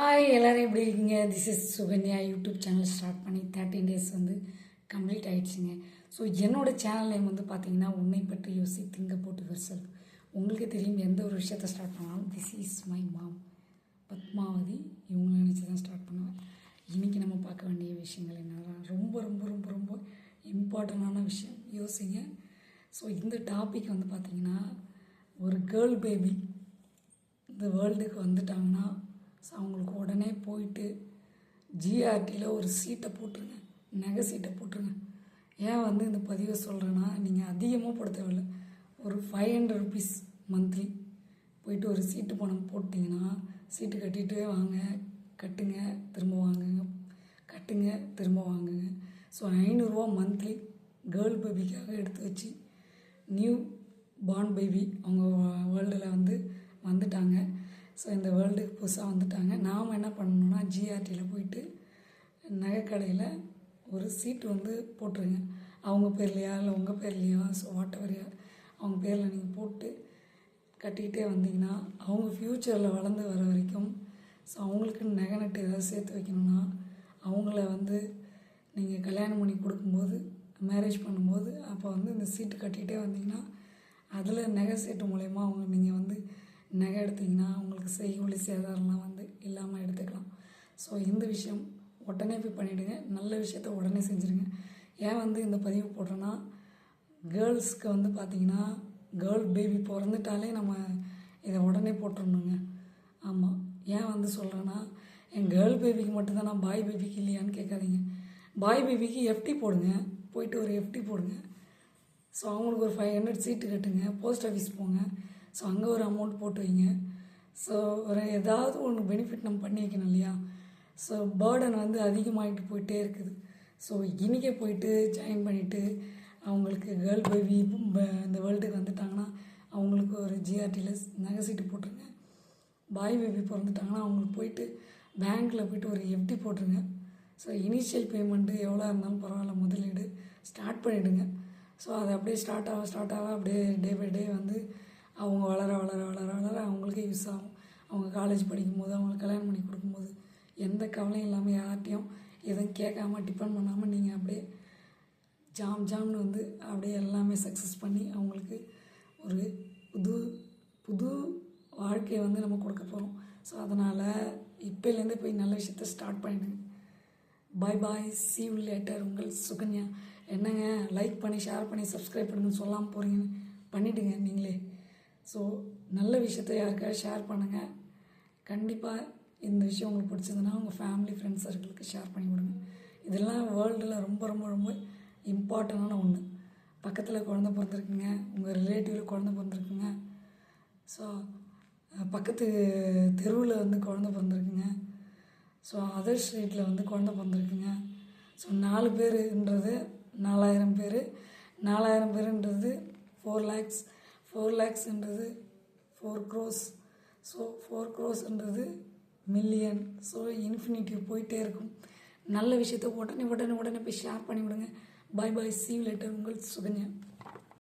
Hi எல்லோரும் எப்படி இருக்கீங்க? This is Sukanya YouTube channel start பண்ணி தேர்ட்டின் டேஸ் வந்து கம்ப்ளீட் ஆகிடுச்சிங்க ஸோ என்னோட சேனல் நேம் வந்து பார்த்தீங்கன்னா உன்னை பற்றி யோசி திங்க போட்டு வெர்சல் உங்களுக்கு தெரியும் எந்த ஒரு விஷயத்த ஸ்டார்ட் பண்ணாலும் this is my mom Padmavathi இவங்கள நினச்சி தான் ஸ்டார்ட் பண்ணுவேன். இன்றைக்கி நம்ம பார்க்க வேண்டிய விஷயங்கள் என்னன்னா ரொம்ப ரொம்ப ரொம்ப ரொம்ப இம்பார்ட்டண்டான விஷயம். யோசிங்க. ஸோ இந்த டாபிக் வந்து பார்த்திங்கன்னா ஒரு கேர்ள் பேபி இந்த வேர்ல்டுக்கு வந்துட்டாங்கன்னா ஸோ அவங்களுக்கு உடனே போயிட்டு ஜிஆர்டியில் ஒரு சீட்டை போட்டுருங்க. நகை சீட்டை போட்டுருங்க. ஏன் வந்து இந்த பதிவை சொல்கிறேன்னா நீங்கள் அதிகமாக போட ஒரு ஃபைவ் ஹண்ட்ரட் ருபீஸ் மந்த்லி போயிட்டு ஒரு சீட்டு பணம் போட்டிங்கன்னா சீட்டு கட்டிட்டு வாங்க கட்டுங்க திரும்ப வாங்குங்க. கட்டுங்க திரும்ப வாங்குங்க. ஸோ ஐநூறுரூவா மந்த்லி கேர்ள் பேபிக்காக எடுத்து வச்சு நியூ பார்ன் பேபி அவங்க வேர்ல்டில் வந்து வந்துட்டாங்க. ஸோ இந்த வேர்ல்டுக்கு புதுசாக வந்துட்டாங்க. நாம் என்ன பண்ணணும்னா ஜிஆர்டியில் போயிட்டு நகைக்கடையில் ஒரு சீட்டு வந்து போட்டுருங்க. அவங்க பேர்லையா இல்லை உங்கள் பேர்லையா ஸோ வாட் எவரையா அவங்க பேரில் நீங்கள் போட்டு கட்டிக்கிட்டே வந்தீங்கன்னா அவங்க ஃப்யூச்சரில் வளர்ந்து வர வரைக்கும் ஸோ அவங்களுக்குன்னு நகை நட்டு ஏதாவது சேர்த்து வைக்கணும்னா அவங்கள வந்து நீங்கள் கல்யாணம் பண்ணி கொடுக்கும்போது மேரேஜ் பண்ணும்போது அப்போ வந்து இந்த சீட்டு கட்டிகிட்டே வந்தீங்கன்னா அதில் நகை சீட்டு மூலயமா அவங்க நீங்கள் வந்து நகை எடுத்தீங்கன்னா உங்களுக்கு செய்கூலி சேதாரம்லாம் வந்து இல்லாமல் எடுத்துக்கலாம். ஸோ இந்த விஷயம் உடனே போய் பண்ணிவிடுங்க நல்ல விஷயத்த உடனே செஞ்சுருங்க. ஏன் வந்து இந்த பதிவு போடுறேன்னா கேர்ள்ஸ்க்கு வந்து பார்த்தீங்கன்னா கேர்ள் பேபி பிறந்துட்டாலே நம்ம இதை உடனே போட்டுடணுங்க ஆமாம் ஏன் வந்து சொல்கிறேன்னா என் கேர்ள் பேபிக்கு மட்டும்தான் நான் பாய் பேபிக்கு இல்லையான்னு கேட்காதீங்க. பாய் பேபிக்கு எஃப்டி போடுங்க. போயிட்டு ஒரு எஃப்டி போடுங்க. ஸோ அவங்களுக்கு ஒரு ஃபைவ் ஹண்ட்ரட் சீட்டு கட்டுங்க. போஸ்ட் ஆஃபீஸ் போங்க. ஸோ அங்கே ஒரு அமௌண்ட் போட்டு வைங்க. ஸோ ஒரு ஏதாவது ஒன்று பெனிஃபிட் நம்ம பண்ணி வைக்கணும் இல்லையா? ஸோ பேர்டன் வந்து அதிகமாகிட்டு போயிட்டே இருக்குது. ஸோ இன்றைக்கே போயிட்டு ஜாயின் பண்ணிவிட்டு அவங்களுக்கு கேர்ள் பேபி இந்த வேர்ல்டுக்கு வந்துட்டாங்கன்னா அவங்களுக்கு ஒரு ஜிஆர்டியில் நகை சீட்டு போட்டுருங்க. பாய் பேபி பிறந்துட்டாங்கன்னா அவங்களுக்கு போயிட்டு பேங்க்கில் போயிட்டு ஒரு எஃப்டி போட்டுருங்க. ஸோ இனிஷியல் பேமெண்ட்டு எவ்வளோ இருந்தாலும் பரவாயில்ல முதலீடு. ஸ்டார்ட் பண்ணிவிடுங்க ஸோ அது அப்படியே ஸ்டார்ட் ஆக ஸ்டார்ட் ஆக அப்படியே டே பை டே வந்து அவங்க வளர வளர வளர வளர அவங்களுக்கே யூஸ் ஆகும். அவங்க காலேஜ் படிக்கும்போது அவங்களுக்கு கல்யாணம் பண்ணி கொடுக்கும்போது எந்த கவலையும் இல்லாமல் யார்ட்டையும் எதுவும் கேட்காம டிபெண்ட் பண்ணாமல் நீங்கள் அப்படியே ஜாம் ஜாம்னு வந்து அப்படியே எல்லாமே சக்ஸஸ் பண்ணி அவங்களுக்கு ஒரு புது புது வாழ்க்கையை வந்து நம்ம கொடுக்க போகிறோம் ஸோ அதனால் இப்போலேருந்து போய் நல்ல விஷயத்த ஸ்டார்ட் பண்ணிடுங்க. Bye bye see you later உங்கள் சுகன்யா. என்னங்க? லைக் பண்ணி ஷேர் பண்ணி சப்ஸ்கிரைப் பண்ணுங்கன்னு சொல்லாமல் போகிறீங்கன்னு பண்ணிவிடுங்க நீங்களே. ஸோ நல்ல விஷயத்த யாருக்காவது ஷேர் பண்ணுங்கள் கண்டிப்பாக இந்த விஷயம் உங்களுக்கு பிடிச்சதுன்னா உங்கள் ஃபேமிலி ஃப்ரெண்ட்ஸ் சர்க்கிளுக்கு ஷேர் பண்ணி விடுங்க. இதெல்லாம் வேர்ல்டில் ரொம்ப ரொம்ப ரொம்ப இம்பார்ட்டண்டான ஒன்று பக்கத்தில் குழந்த பிறந்திருக்குங்க. உங்கள் ரிலேட்டிவில் குழந்த பிறந்திருக்குங்க. ஸோ பக்கத்து தெருவில் வந்து குழந்த பிறந்திருக்குங்க. ஸோ அதர் ஸ்ட்ரீட்டில் வந்து குழந்த பிறந்திருக்குங்க. ஸோ நாலு பேருன்றது நாலாயிரம் பேர். நாலாயிரம் பேருன்றது ஃபோர் லேக்ஸ் ஃபோர் லேக்ஸ்ன்றது ஃபோர் க்ரோஸ் ஸோ ஃபோர் க்ரோஸ்ன்றது மில்லியன் ஸோ இன்ஃபினிட்டி போயிட்டே இருக்கும். நல்ல விஷயத்த உடனே உடனே உடனே போய் ஷேர் பண்ணி விடுங்க பாய் பாய் சீவ் லெட்டர் உங்கள் சுகன்யா.